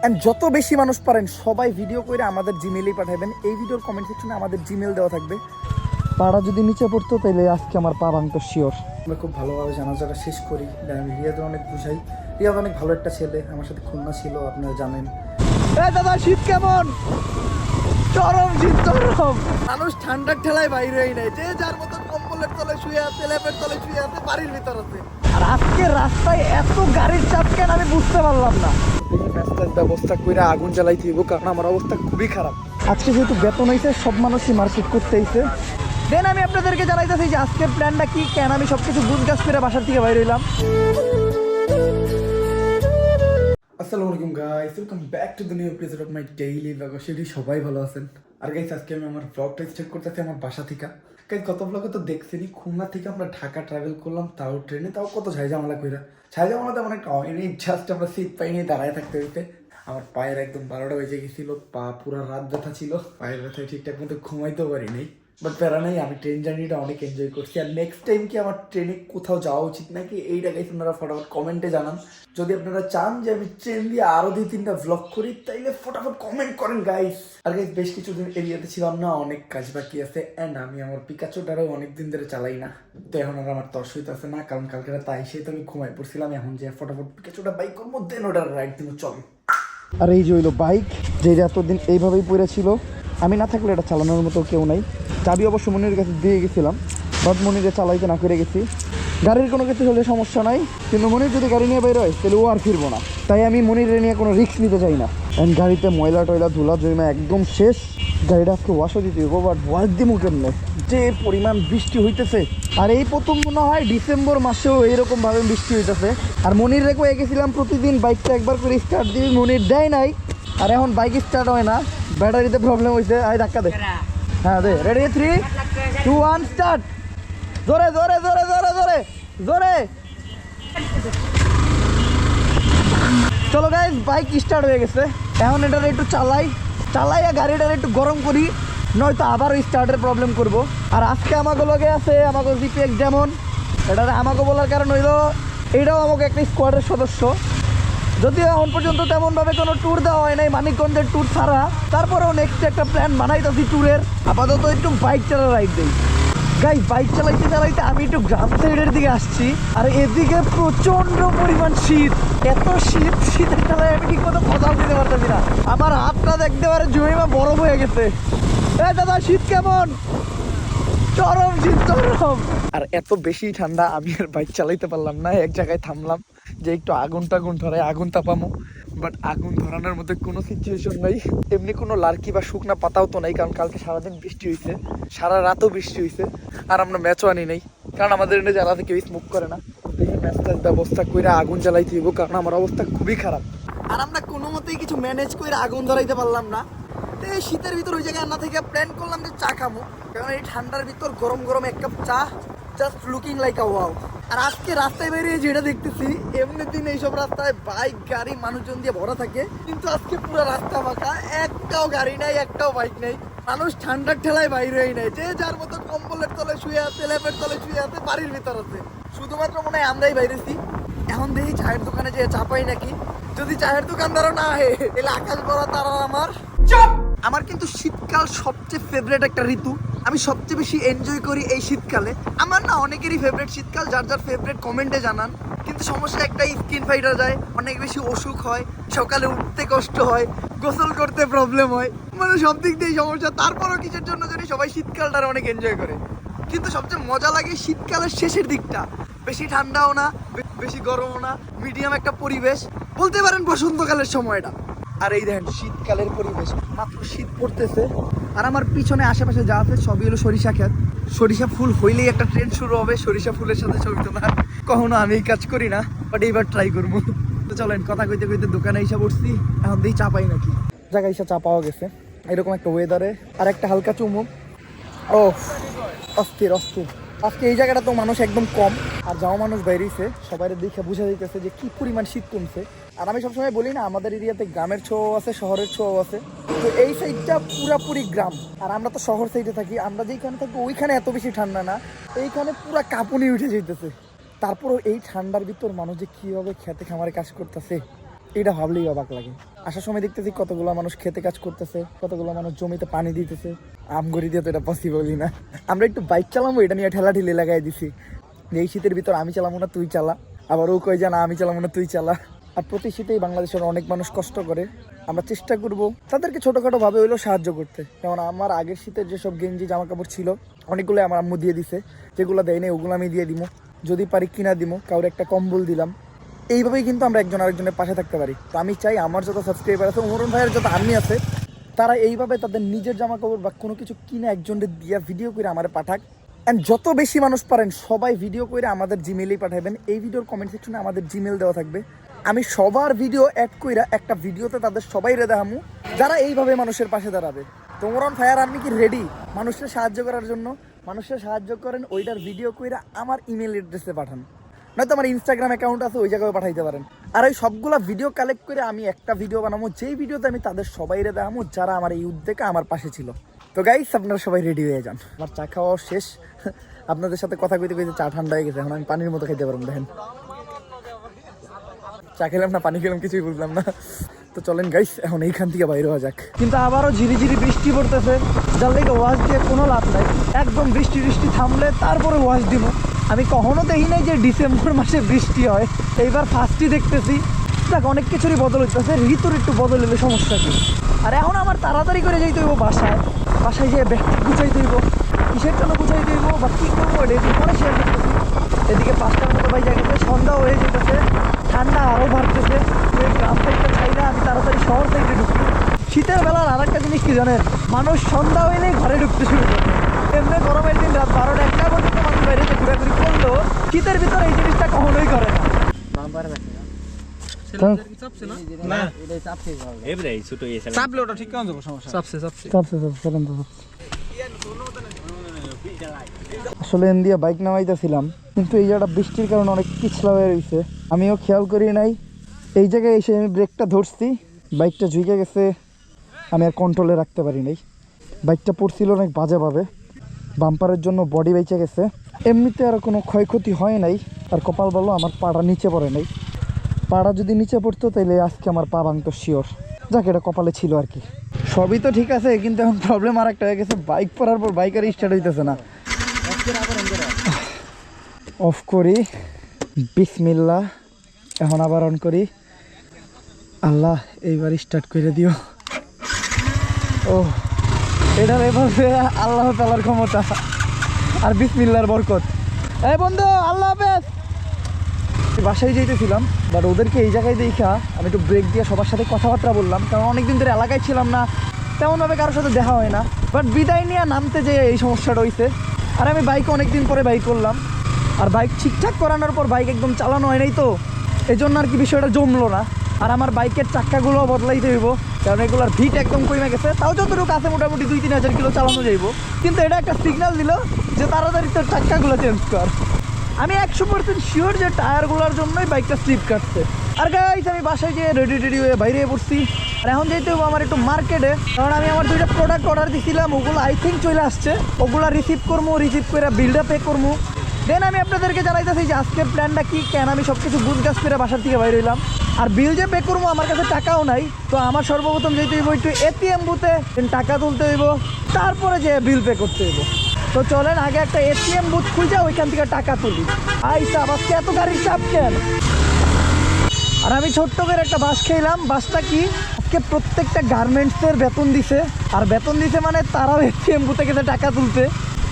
And যত বেশি মানুষ পারেন সবাই ভিডিও করে আমাদের জিমেলেই পাঠাবেন। এই ভিডিওর কমেন্ট সেকশনে আমাদের জিমেল দেওয়া থাকবে। পাড়া যদি নিচে পড়তো তাহলে আজকে আমার পা ভাঙতো শিওর আমরা খুব ভালোভাবে জানাজাটা শেষ করি। আমি রিয়াদের অনেক বুঝাই। রিয়াদ অনেক ভালো একটা ছেলে আমার সাথে খুলনা ছিল আপনারা জানেন। দাদা শীত কেমন? চরম শীত চরম। মানুষ ঠান্ডার ঠেলায় বাইরেই নাই যে যার মতো কম্বলের তলে শুয়ে আছে ল্যাপের তলে শুয়ে আছে বাড়ির ভিতর আছে। আর আজকে রাস্তায় এত গাড়ির চাপ কেন আমি বুঝতে পারলাম না। রাস্তার ব্যবস্থা করে আগুন জ্বালাইতে দিব কারণ আমার অবস্থা খুবই খারাপ। আজকে যেহেতু বেতন হয়েছে সব মানুষই মার্কেট করতে হয়েছে দেন আমি আপনাদেরকে জানাইতেছি যে আজকের প্ল্যানটা কি কেন আমি সবকিছু গুজ গাছ করে বাসার থেকে বাইরে হইলাম। আসসালামু আলাইকুম guys welcome back to the new episode of my daily blog সবাই ভালো আছেন। আর গাইস আজকে আমি আমার ব্লগটা স্টার্ট করতেছি আমার বাসা থেকে। গাইস গত ব্লগে তো দেখছেনি খুলনা থেকে আমরা ঢাকা ট্রাভেল করলাম, তাও ট্রেনে তাও কত ঝাইঝামেলা কইরা। ঝাইঝামেলা তেমন একটা হয়নি জাস্ট আমরা সিট পাই নিয়ে দাঁড়ায় থাকতে হইতে। আমার পায়ের একদম বারোটা বেজে গেছিল, পা পুরো রাত ব্যথা ছিল, পায়ের ব্যথায় ঠিকঠাক মতো ঘুমাইতেও পারি নাই বাট প্যারা নাই আমি ট্রেন জার্নিটা অনেক এনজয় করছি। আর নেক্সট টাইম কি আমার ট্রেনে কোথাও যাওয়া উচিত নাকি? এইটা গাইস আপনারা ফটাফট কমেন্টে জানান। যদি আপনারা চান যে আমি ট্রেন দিয়ে আরও দুই তিনটা ভ্লগ করি, তাইলে ফটাফট কমেন্ট করেন গাইস আর গাইস বেশ কিছুদিন এরিয়াতে ছিলাম না, অনেক কাজ বাকি আছে। অ্যান্ড আমি আমার পিকাচোটারও অনেক দিন ধরে চালাই না। তো এখন আর আমার তর্স আছে না, কারণ কালকে রাতে আইসে তো আমি ঘুমাই পড়ছিলাম। এখন যে ফটাফট পিকাচোটা বাইক করব দেন ওটার রাইড দিব, চল। আর এই যে হইল বাইক যে এতদিন এইভাবেই পড়ে ছিল, আমি না থাকলে এটা চালানোর মতো কেউ নাই। চাবি অবশ্য মনির কাছে দিয়ে গেছিলাম, বাট মনিরে চালাইতে না করে গেছি। গাড়ির কোনো কিছু হলে সমস্যা নাই, কিন্তু মনির যদি গাড়ি নিয়ে বের হয় তাহলে ও আর ফিরবো না। তাই আমি মনির নিয়ে কোনো রিস্ক নিতে চাই না। And গাড়িতে ময়লা টয়লা ধুলা জমা একদম শেষ। গাড়িটা আজকে ওয়াশও দিতে হইব বাট ওয়াশ দিমু কেমনে? যে পরিমাণ বৃষ্টি হইতেছে। আর এই প্রথম মনে হয় ডিসেম্বর মাসেও এইরকমভাবে বৃষ্টি হইতেছে। আর মনির রেখে গেছিলাম প্রতিদিন বাইকটা একবার করে স্টার্ট দিবি, মনির দেয় নাই। আর এখন বাইক স্টার্ট হয় না, ব্যাটারিতে প্রবলেম হয়েছে আয় ধাক্কা দে। হ্যাঁ ready three two one start জোরে জোরে জোরে জোরে জোরে জোরে। চলো গাইজ বাইক স্টার্ট হয়ে গেছে। এখন এটার একটু চালাই, চালাইয়া গাড়িটার একটু গরম করি, নয়তো আবারও স্টার্টের প্রবলেম করব। আর আজকে আমাকে লগে আছে আমাকে জিপিএক্স যেমন এটা আমাকে বলার কারণ হইল, এটাও আমাকে একটা স্কোয়াডের সদস্য। যদিও এখন পর্যন্ত তেমনভাবে কোনো ট্যুর দেওয়া হয় নাই মানিকগঞ্জের ট্যুর ছাড়া। তারপরেও নেক্সট একটা প্ল্যান বানাইতেছি ট্যুরের আপাতত একটু বাইক চালা রাইড দিই। গাই বাইক চালাইতে চালাইতে আমি একটু গ্রাম সাইডের দিকে আসছি। আর এদিকে প্রচণ্ড পরিমাণ শীত। এত শীত, শীতের চালায় আমি ঠিক মতো কথাও দিতে পারতেছি না। আমার হাতটা দেখতে পারে জমিমা বরফ হয়ে গেছে। এ দাদা, শীত কেমন? চরম শীত, চরম। আর এত বেশি ঠান্ডা আমি আর বাইক চালাইতে পারলাম না। এক জায়গায় থামলাম। যে একটু আগুন টাগুন ধরায়, আগুন তাপামো। বাট আগুন ধরানোর মধ্যে কোনো সিচুয়েশন নাই। এমনি কোনো লার্কি বা শুকনা পাতাও তো নাই, কারণ কালকে সারাদিন বৃষ্টি হয়েছে সারা রাতও বৃষ্টি হয়েছে আর আমরা ম্যাচও আনি নাই। কারণ আমাদের এনে জ্বালাতে কেউ স্মোক করে না। ম্যাচটার ব্যবস্থা করে আগুন জ্বালাইতে হইব, কারণ আমার অবস্থা খুবই খারাপ। আর আমরা কোনো মতেই কিছু ম্যানেজ করে আগুন ধরাইতে পারলাম না। তো শীতের ভিতর ওই জায়গায় না থেকে প্ল্যান করলাম যে চা খাব কারণ এই ঠান্ডার ভিতর গরম গরম এক কাপ চা just looking like a wow আর আজকে রাস্তায় বেরিয়ে যেটা দেখতেছি, এমনি দিন এইসব রাস্তায় বাইক গাড়ি, মানুষজন দিয়ে ভরা থাকে। কিন্তু আজকে পুরো রাস্তা ফাঁকা, একটাও গাড়ি নাই, একটাও বাইক নেই। মানুষ ঠান্ডার ঠেলায় বাইরেই নেই। যে যার মতো কম্বলের তলে শুয়ে আছে, ল্যাপের তলে শুয়ে আছে, বাড়ির ভিতর আছে। শুধুমাত্র মনে হয় আমরাই বাইরেছি। এখন দেখি চায়ের দোকানে যে চা পাই নাকি। যদি চায়ের দোকানদারও না আহে, তাহলে আকাশ বড় তারা আমার। আমার কিন্তু শীতকাল সবচেয়ে ফেভারিট একটা ঋতু। আমি সবচেয়ে বেশি এনজয় করি এই শীতকালে। আমার না অনেকেরই ফেভারিট শীতকাল, যার যার ফেভারিট কমেন্টে জানান। কিন্তু সমস্যা একটাই স্কিন ফাইটার যায়, অনেক বেশি অসুখ হয়, সকালে উঠতে কষ্ট হয়, গোসল করতে প্রবলেম হয়। মানে সব দিক দিয়েই সমস্যা। তারপরও কিছুর জন্য জানি সবাই শীতকালটা অনেক এনজয় করে। কিন্তু সবচেয়ে মজা লাগে শীতকালের শেষের দিকটা। বেশি ঠান্ডাও না বেশি গরমও না মিডিয়াম একটা পরিবেশ। বলতে পারেন বসন্তকালের সময়টা। আর এই দেখেন, শীতকালের পরিবেশ। মাত্র শীত পড়তেছে। আর আমার পিছনে আশেপাশে যা আছে সবই হলো সরিষা ক্ষেত। সরিষা ফুল হইলেই একটা ট্রেন্ড শুরু হবে, সরিষা ফুলের সাথে ছবি তোলা কখনো আমি এই কাজ করি না বাট এইবার ট্রাই করব। তো চলেন, কথা কইতে কইতে দোকানে এসে পড়ছি এখন দিয়ে চা পাই নাকি। জায়গায় এসে চা পাওয়া গেছে, এরকম একটা ওয়েদারে আর একটা হালকা চুমুক। ও, অস্থির অস্থির। আজকে এই জায়গাটা তো মানুষ একদম কম, আর যাও মানুষ বাইরেছে সবাই দেখে বুঝা দিতেছে যে কি পরিমাণ শীত কমছে। আর আমি সবসময় বলি না, আমাদের এরিয়াতে গ্রামের ছোঁয়াও আছে, শহরের ছোঁয়াও আছে। তো এই সাইডটা পুরাপুরি গ্রাম, আর আমরা তো শহর সাইডে থাকি, আমরা যেখানে থাকি ওইখানে এত বেশি ঠান্ডা না, এইখানে পুরা কাঁপুনি উঠে যেতেছে তারপরও এই ঠান্ডার ভিতর মানুষ যে কীভাবে খেতে খামারে কাজ করতেছে এটা ভাবলেই অবাক লাগে। আসার সময় দেখতেছি কতগুলো মানুষ খেতে কাজ করতেছে, কতগুলো মানুষ জমিতে পানি দিতেছে। আমগরি দিয়ে তো এটা পসিবলই না। আমরা একটু বাইক চালাবো এটা নিয়ে ঠেলা ঠেলে লাগাই দিছি। এই শীতের ভিতর আমি চালাবো না, তুই চালা। আবার ও কই জানা, আমি চালাবো না, তুই চালা। আর প্রতি শীতেই বাংলাদেশের অনেক মানুষ কষ্ট করে। আমরা চেষ্টা করব তাদেরকে ছোটোখাটো ভাবে হইলেও সাহায্য করতে। যেমন আমার আগের শীতের যেসব গেঞ্জি জামা কাপড় ছিল অনেকগুলো আমার আম্মু দিয়ে দিছে। যেগুলো দেয় নাই, ওগুলো আমি দিয়ে দিব যদি পারি কিনা দিব কাউরে একটা কম্বল দিলাম। এইভাবেই কিন্তু আমরা একজন আরেকজনের পাশে থাকতে পারি। তো আমি চাই আমার যত সাবস্ক্রাইবার আছে উমরন ভাইয়ের যত আর্মি আছে, তারা এইভাবে তাদের নিজের জামা কাপড় বা কোনো কিছু কিনে একজনের দিয়া ভিডিও করে আমার পাঠাক। অ্যান্ড যত বেশি মানুষ পারেন, সবাই ভিডিও করে আমাদের জিমেলেই পাঠাবেন। এই ভিডিওর কমেন্ট সেকশনে আমাদের জিমেল দেওয়া থাকবে। আমি সবার ভিডিও অ্যাড কইরা একটা ভিডিওতে তাদের সবাই রে দেখামু, যারা এইভাবে মানুষের পাশে দাঁড়াবে। তো তোমরন ফায়ার আর্মি কি রেডি মানুষের সাহায্য করার জন্য। মানুষের সাহায্য করেন, ওইটার ভিডিও কইরা আমার ইমেল অ্যাড্রেসে পাঠান। নয়তো আমার ইনস্টাগ্রাম অ্যাকাউন্ট আছে, ওই জায়গায় পাঠাইতে পারেন। আর ওই সবগুলা ভিডিও কালেক্ট করে আমি একটা ভিডিও বানাবো, যেই ভিডিওতে আমি তাদের সবাই রে দেখাবো, যারা আমার এই উদ্যোগে আমার পাশে ছিল। তো গাইস আপনারা সবাই রেডি হয়ে যান। আমার চা খাওয়া শেষ। আপনাদের সাথে কথা কইতে কইতে চা ঠান্ডা হয়ে গেছে, এখন আমি পানির মতো খাইতে পারব, দেখেন। চা খেলাম না, পানি খেলাম, কিছুই বুঝলাম না। তো চলেন গাইস এখন এইখান থেকে বাইরে হওয়া যাক। কিন্তু আবারও ঝিরিঝিরি বৃষ্টি পড়তেছে, যার লেগে ওয়াশ দিয়ে কোনো লাভ নাই। একদম বৃষ্টি বৃষ্টি থামলে তারপরে ওয়াশ দিব। আমি কখনো দেখি নাই যে ডিসেম্বর মাসে বৃষ্টি হয়। এইবার ফার্স্টই দেখতেছি। দেখ, অনেক কিছুরই বদল হইতেছে। ঋতুর একটু বদল হলে সমস্যা কি? আর এখন আমার তাড়াতাড়ি করে যেতে হইব বাসায়। বাসায় যেয়ে ব্যাগ গুছাই হইব। কিসের জন্য গুছাই হইব বা কী করব? এটা পরে শেয়ার করতেছি। এদিকে পাঁচটার মতো বাইক গেছে সন্ধ্যা হয়ে যেতেছে। ঠান্ডা আরও বাড়তেছে। এই গ্রাম সাইডটা ছাইরা আমি তাড়াতাড়ি শহর থেকে ঢুকি শীতের বেলার আর একটা জিনিস কি জানেন? মানুষ সন্ধ্যা হইলেই ঘরে ঢুকতে শুরু করে। এমনি গরমের দিন রাত বারোটা একটা পর্যন্ত মানুষ বাইরে ঘুরাঘুরি করলেও শীতের ভিতরে এই জিনিসটা কখনোই করে না। আসলে এন দিয়ে বাইক নামাইতেছিলাম কিন্তু এই জায়গাটা বৃষ্টির কারণে অনেক পিছলা হয়ে রয়েছে। আমিও খেয়াল করি নাই। এই জায়গায় এসে আমি ব্রেকটা ধরছি বাইকটা ঝুঁকে গেছে আমি আর কন্ট্রোলে রাখতে পারি নাই। বাইকটা পড়ছিল অনেক বাজেভাবে বাম্পারের জন্য বডি বেঁচে গেছে। এমনিতে আর কোনো ক্ষয়ক্ষতি হয় নাই। আর কপাল বলো আমার পাড়া নিচে পড়ে নাই। পাড়া যদি নিচে পড়তো তাহলে আজকে আমার পা ভাঙতো শিওর যাক, এটা কপালে ছিল আর কি। সবই তো ঠিক আছে, কিন্তু এখন প্রবলেম আর একটা হয়ে গেছে বাইক পরার পর বাইক আর স্টার্ট হইতেছে না। অফ করি। বিসমিল্লা এখন আবার অন করি। আল্লাহ, এইবার স্টার্ট করে দিও। ও এটার এভাবে আল্লাহ তালার ক্ষমতা। আর বিসমিল্লার বরকত। এই বন্ধু, আল্লাহ হাফেজ। বাসায় যেতেছিলাম বাট ওদেরকে এই জায়গায় দেখা, আমি একটু ব্রেক দিয়ে সবার সাথে কথাবার্তা বললাম, কারণ অনেকদিন ধরে এলাকায় ছিলাম না, তেমনভাবে কারোর সাথে দেখা হয় না। বাট বিদায় নিয়ে নামতে যে এই সমস্যাটা হয়েছে আর আমি বাইক অনেকদিন পরে বাইক করলাম। আর বাইক ঠিকঠাক করানোর পর বাইক একদম চালানো হয় নাই তো এই জন্য আর কি বিষয়টা জমলো না। আর আমার বাইকের চাক্কাগুলো বদলাইতে হইব, কারণ এগুলোর ভিট একদম কমে গেছে। তাও যতটুকু আছে মোটামুটি দুই তিন হাজার কিলো চালানো যাইব। কিন্তু এটা একটা সিগন্যাল দিল যে তাড়াতাড়ি তোর চাক্কাগুলো চেঞ্জ কর। আমি একশো পার্সেন্ট শিওর যে টায়ারগুলোর জন্যই বাইকটা স্লিপ কাটছে। আর গাইস আমি বাসায় গিয়ে রেডি টেডি হয়ে বাইরে পড়ছি। আর এখন যেতে হবে আমার একটু মার্কেটে কারণ আমি আমার দুইটা প্রোডাক্ট অর্ডার দিছিলাম, ওগুলো আই থিঙ্ক চলে আসছে। ওগুলো রিসিভ করব রিসিভ করে বিলটা পে করব দেন আমি আপনাদেরকে জানাইতেছি যে আজকের প্ল্যানটা কি, কেন আমি সব কিছু গুজ গাছ করে বাসার থেকে বাইরে হইলাম। আর বিল যে পে করব, আমার কাছে টাকাও নাই। তো আমার সর্বপ্রথম যেতে হইব একটু এটিএম বুথে টাকা তুলতে হইব। তারপরে যে বিল পে করতে হইব। তো চলেন, আগে একটা এটিএম বুথ খুঁজে, ওইখান থেকে টাকা তুলি। আই চাপ আজকে এত গাড়ির চাপ কেন? আর আমি ছোট্ট করে একটা বাস খেলাম। বাসটা কি? আজকে প্রত্যেকটা গার্মেন্টসের বেতন দিছে। আর বেতন দিছে মানে তারাও এটিএম বুথে গেছে টাকা তুলতে।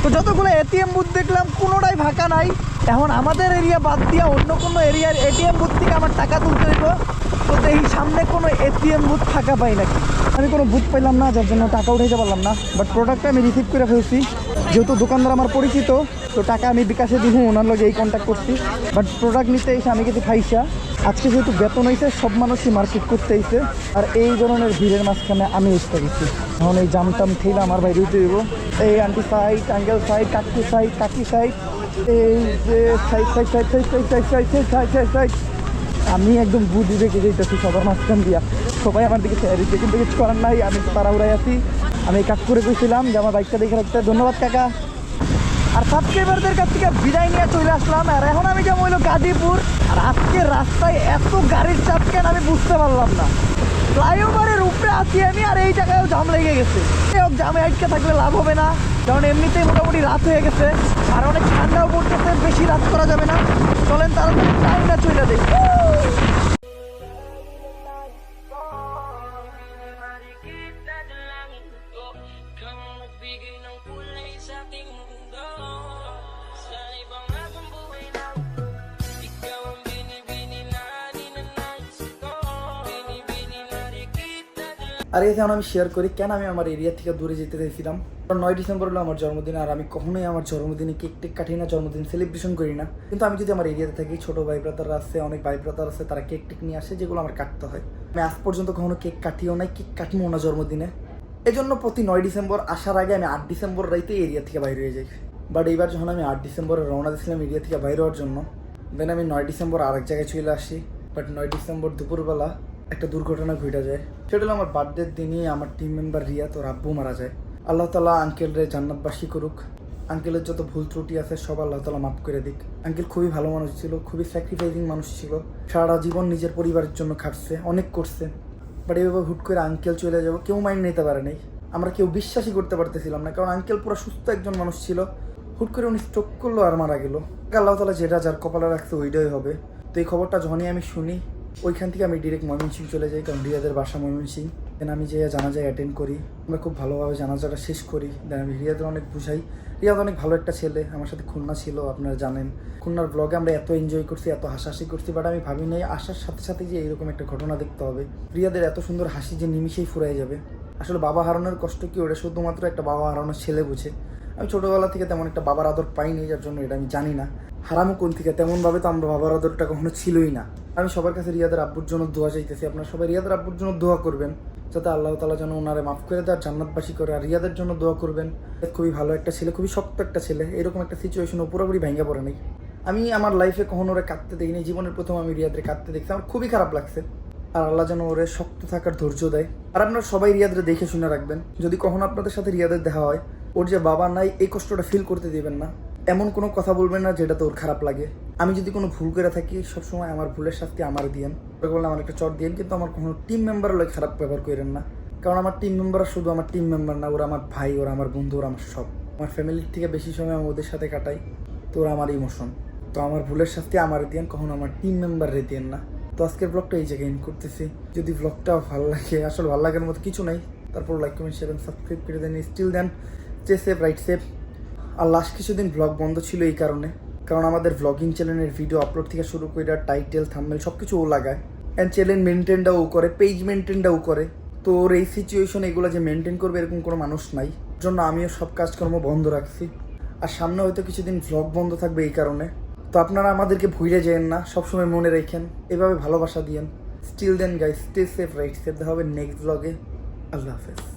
তো যতগুলো এটিএম বুথ দেখলাম, কোনোটাই ফাঁকা নাই। এখন আমাদের এরিয়া বাদ দিয়ে অন্য কোনো এরিয়ার এটিএম বুথ থেকে আমার টাকা তুলতে হইব। তো দেখি সামনে কোনো এটিএম বুথ ফাঁকা পাই নাকি? আমি কোনো বুথ পাইলাম না, যার জন্য টাকা উঠাইতে পারলাম না। বাট প্রোডাক্টটা আমি রিসিভ করে ফেলছি। যেহেতু দোকানদার আমার পরিচিত, তো টাকা আমি বিকাশে দিব ওনার লগে এই কন্ট্যাক্ট করছি। বাট প্রোডাক্ট নিতে এসে আমি কিছু খাইছা আজকে যেহেতু বেতন হয়েছে সব মানুষই মার্কেট করতে এসে আর এই ধরনের ভিড়ের মাঝখানে আমি এসে গেছি এখন এই জাম টাম ঠেলে আমার বাইরে উঠে দেবো এই আন্টি সাইড আঙ্কেল সাইড কাকু সাইড কাকি সাইড এই যে side side side side side side side side side side side আমি একদম বুদ্ধি রেখে যেতেছি সবার মাঝখান দিয়া সবাই আমার দিকে চেয়ে দিচ্ছে কিন্তু কিছু করার নাই আমি তাড়াহুড়াই আছি আমি কাজ করে কইছিলাম যে আমার বাইকটা দেখে রাখতে ধন্যবাদ কাকা আর সাবস্ক্রাইবারদের কাছ থেকে বিদায় নিয়ে চলে আসলাম। আর এখন আমি যাব হইল গাজীপুর। আর আজকে রাস্তায় এত গাড়ির চাপ কেন আমি বুঝতে পারলাম না। ফ্লাইওভারের উপরে আছি আমি, আর এই জায়গায়ও জাম লেগে গেছে। যাই হোক, জামে আটকে থাকলে লাভ হবে না, কারণ এমনিতেই মোটামুটি রাত হয়ে গেছে। আর অনেক ঠান্ডাও পড়তেছে, বেশি রাত করা যাবে না। চলেন তাড়াতাড়ি টাইমটা চলে দেয় আর এই যেমন আমি শেয়ার করি, কেন আমি আমার এরিয়া থেকে দূরে যেতে চাইছিলাম? কারণ নয় ডিসেম্বর হলো আমার জন্মদিন, আর আমি কখনোই আমার জন্মদিনে কেক টেক কাটি না, জন্মদিন সেলিব্রেশন করি না। কিন্তু আমি যদি আমার এরিয়াতে থাকি, ছোট ভাই ব্রাদার আছে, অনেক ভাই ব্রাদার আছে, তারা কেক টেক নিয়ে আসে, যেগুলো আমার কাটতে হয়। আমি আজ পর্যন্ত কখনো কেক কাটিও নাই, কেক কাটবো না জন্মদিনে। এই জন্য প্রতি নয় ডিসেম্বর আসার আগে আমি আট ডিসেম্বর রাইতে এরিয়া থেকে বাইরে হয়ে যাই। বাট এইবার যখন আমি আট ডিসেম্বরে রওনা দিয়েছিলাম এরিয়া থেকে বাইরে হওয়ার জন্য দেন আমি নয় ডিসেম্বর আরেক জায়গায় চলে আসি। বাট নয় ডিসেম্বর দুপুরবেলা একটা দুর্ঘটনা ঘটে যায়। সেটা হলো আমার বার্থডের দিনই আমার টিম মেম্বার রিয়া তোর আব্বু মারা যায়। আল্লাহ তালা আঙ্কেলরে জান্নাতবাসী করুক। আঙ্কেলের যত ভুল ত্রুটি আছে, সব আল্লাহ তালা মাফ করে দিক। আঙ্কেল খুবই ভালো মানুষ ছিল, খুবই স্যাক্রিফাইসিং মানুষ ছিল। সারা জীবন নিজের পরিবারের জন্য খাটছে, অনেক করছে। বাট এইভাবে হুট করে আঙ্কেল চলে যাব, কেউ মাইন্ড নিতে পারে নাই। আমরা কেউ বিশ্বাসই করতে পারতেছিলাম না, কারণ আঙ্কেল পুরো সুস্থ একজন মানুষ ছিল। হুট করে উনি স্ট্রোক করল আর মারা গেল। আল্লাহ তালা যেটা যার কপালে রাখছে ওইটাই হবে। তো এই খবরটা যখনই আমি শুনি ওইখান থেকে আমি ডিরেক্ট ময়মনসিং চলে যাই, কারণ রিয়াদের বাসা ময়মনসিং দেন আমি যে জানাজায় অ্যাটেন্ড করি। আমরা খুব ভালোভাবে জানাজাটা শেষ করি। দেন আমি রিয়াদের অনেক বুঝাই। রিয়াদ অনেক ভালো একটা ছেলে, আমার সাথে খুলনা ছিল, আপনারা জানেন। খুলনার ব্লগে আমরা এত এনজয় করছি, এত হাসাহাসি করছি বাট আমি ভাবি নাই, আসার সাথে সাথে যে এরকম একটা ঘটনা দেখতে হবে। রিয়াদের এত সুন্দর হাসি যে নিমিশেই ফুরাই যাবে। আসলে বাবা হারানোর কষ্ট কি ওটা শুধুমাত্র একটা বাবা হারানোর ছেলে বুঝে। আমি ছোটোবেলা থেকে তেমন একটা বাবার আদর পাইনি, যার জন্য এটা আমি জানি না। হারামো কোন থেকে, তেমনভাবে তো আমরা বাবার আদরটা কখনো ছিলই না। আমি সবার কাছে রিয়াদের আব্বুর জন্য দোয়া চাইতেছি। আপনারা সবাই রিয়াদের আব্বুর জন্য দোয়া করবেন, যাতে আল্লাহ তালা যেন ওনারে মাফ করে দেয় জান্নাতবাসী করে। আর রিয়াদের জন্য দোয়া করবেন খুবই ভালো একটা ছেলে, খুবই শক্ত একটা ছেলে, এরকম একটা সিচুয়েশন ও পুরোপুরি ভেঙে পড়ে নেই। আমি আমার লাইফে কখনো ওরা কাঁদতে দেখিনি, জীবনের প্রথম আমি রিয়াদের কাঁদতে দেখছি। আমার খুবই খারাপ লাগছে। আর আল্লাহ যেন ওরে শক্ত থাকার ধৈর্য দেয়। আর আপনারা সবাই রিয়াদের দেখে শুনে রাখবেন, যদি কখনো আপনাদের সাথে রিয়াদের দেখা হয়, ওর যে বাবা নাই, এই কষ্টটা ফিল করতে দিবেন না। এমন কোনো কথা বলবেন না যেটা তোর খারাপ লাগে। আমি যদি কোনো ভুল করে থাকি, সবসময় আমার ভুলের শাস্তি আমার দিয়েন। বললাম, আমার একটা চট দিয়েন, কিন্তু আমার কোনো টিম মেম্বার লোক খারাপ ব্যবহার করেন না। কারণ আমার টিম মেম্বার শুধু আমার টিম মেম্বার না, ওরা আমার ভাই, ওরা আমার বন্ধু, ওরা আমার সব। আমার ফ্যামিলির থেকে বেশি সময় আমি ওদের সাথে কাটাই। তো ওরা আমার ইমোশন তো আমার ভুলের শাস্তি আমার দিয়েন, কখনো আমার টিম মেম্বারে দিয়েন না। তো আজকের ব্লগটা এই জায়গায় ইন করতেছি। যদি ব্লগটা ভালো লাগে, আসলে ভালো লাগার মতো কিছু নাই। তারপর লাইক কমেন্ট শেয়ার সাবস্ক্রাইব করে দেন। স্টিল দেন যে সেফ রাইট সেফ আর লাস্ট কিছুদিন ব্লগ বন্ধ ছিল এই কারণে। কারণ আমাদের ব্লগিং চ্যানেলের ভিডিও আপলোড থেকে শুরু করে টাইটেল থাম্বনেল সব কিছু ও লাগায়। অ্যান্ড চ্যানেল মেনটেনটাও করে পেজ মেনটেনটাও করে। তো ওর এই সিচুয়েশন এগুলো যে মেনটেন করবে এরকম কোনো মানুষ নাই। জন্য আমিও সব কাজকর্ম বন্ধ রাখছি। আর সামনে হয়তো কিছুদিন ভ্লগ বন্ধ থাকবে এই কারণে। তো আপনারা আমাদেরকে ভুলে যেন না, সবসময় মনে রেখেন। এভাবে ভালোবাসা দিয়েন। Still then guys stay safe right safe দেখা হবে নেক্সট ব্লগে আল্লাহ হাফেজ।